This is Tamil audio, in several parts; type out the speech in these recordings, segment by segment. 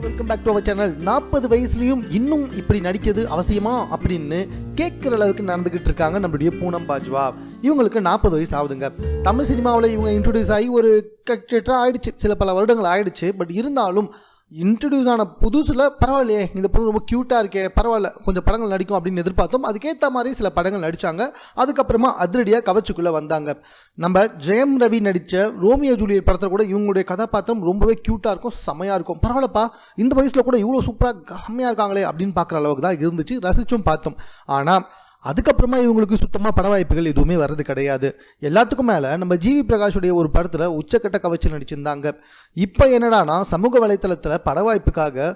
Welcome back to our channel நாற்பது வயசுலையும் இன்னும் இப்படி நடிக்கிறது அவசியமா அப்படின்னு கேட்குற அளவுக்கு நடந்துகிட்டு இருக்காங்க நம்மளுடைய பூனம் பாஜ்வா. இவங்களுக்கு நாற்பது வயசு ஆகுதுங்க. தமிழ் சினிமாவில் இவங்க இன்ட்ரடியூஸ் ஆகி ஒரு கட்சா ஆயிடுச்சு. சில பல வருடங்கள் ஆயிடுச்சு. பட் இருந்தாலும் இன்ட்ரடியூஸ் ஆன புதுசில் பரவாயில்லையே இந்த பொண்ணு ரொம்ப க்யூட்டாக இருக்கே பரவாயில்ல கொஞ்சம் படங்கள் நடிக்கும் அப்படின்னு எதிர்பார்த்தோம். அதுக்கேற்ற மாதிரி சில படங்கள் நடித்தாங்க அதுக்கப்புறமா அதிரடியாக கவச்சுக்குள்ளே வந்தாங்க. நம்ம ஜெயம் ரவி நடித்த ரோமியோ ஜூலியட் படத்தில் கூட இவங்களுடைய கதாபாத்திரம் ரொம்பவே க்யூட்டாக இருக்கும் செமையாக இருக்கும். பரவாயில்லப்பா இந்த வயசில் கூட இவ்வளோ சூப்பராக செம்மையாக இருக்காங்களே அப்படின்னு பார்க்குற அளவுக்கு தான் இருந்துச்சு. ரசித்தும் பார்த்தோம். ஆனால் அதுக்கப்புறமா இவங்களுக்கு சுத்தமாக பட வாய்ப்புகள் எதுவுமே வர்றது கிடையாது. எல்லாத்துக்கும் மேலே நம்ம ஜிவி பிரகாஷுடைய ஒரு படத்தில் உச்சக்கட்ட கவச்சு நடிச்சிருந்தாங்க. இப்போ என்னடானா சமூக வலைத்தளத்தில் பட வாய்ப்புக்காக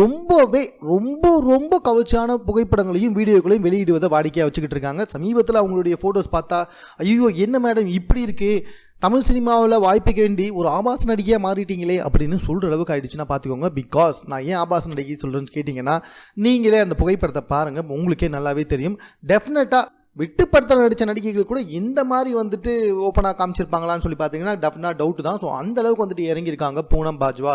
ரொம்பவே ரொம்ப ரொம்ப கவச்சான புகைப்படங்களையும் வீடியோக்களையும் வெளியிடுவதை வாடிக்கையாக வச்சுக்கிட்டு இருக்காங்க. சமீபத்தில் அவங்களுடைய ஃபோட்டோஸ் பார்த்தா ஐயோ என்ன மேடம் இப்படி இருக்கே? தமிழ் சினிமாவில் வாய்ப்புக்கு வேண்டி ஒரு ஆபாச நடிகையாக மாறிட்டீங்களே அப்படின்னு சொல்கிற அளவுக்கு ஆயிடுச்சுன்னா பார்த்துக்கோங்க பிகாஸ் நான் ஏன் ஆபாச நடிகை சொல்கிறேன்னு கேட்டிங்கன்னா நீங்களே அந்த புகைப்படத்தை பாருங்கள் உங்களுக்கே நல்லாவே தெரியும். டெஃபினட்டாக விட்டு நடித்த நடிகைகள் கூட இந்த மாதிரி வந்துட்டு ஓப்பனாக காமிச்சிருப்பாங்களான்னு சொல்லி பார்த்தீங்கன்னா டஃப்னா டவுட் தான். ஸோ அந்த அளவுக்கு வந்துட்டு இறங்கியிருக்காங்க பூனம் பாஜ்வா.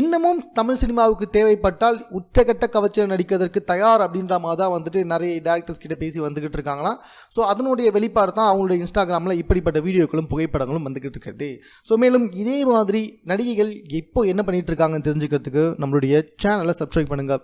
இன்னமும் தமிழ் சினிமாவுக்கு தேவைப்பட்டால் உச்சகட்ட கவச்ச நடிக்கிறதுக்கு தயார் அப்படின்ற மாதிரி தான் வந்துட்டு நிறைய டேரக்டர்ஸ் கிட்ட பேசி வந்துக்கிட்டு இருக்காங்களாம். ஸோ அதனுடைய வெளிப்பாடு தான் அவங்களுடைய இன்ஸ்டாகிராமில் இப்படிப்பட்ட வீடியோக்களும் புகைப்படங்களும் வந்துகிட்டு இருக்கிறது. ஸோ மேலும் இதே மாதிரி நடிகைகள் எப்போ என்ன பண்ணிட்டு இருக்காங்கன்னு தெரிஞ்சுக்கிறதுக்கு நம்மளுடைய சேனலை சப்ஸ்கிரைப் பண்ணுங்கள்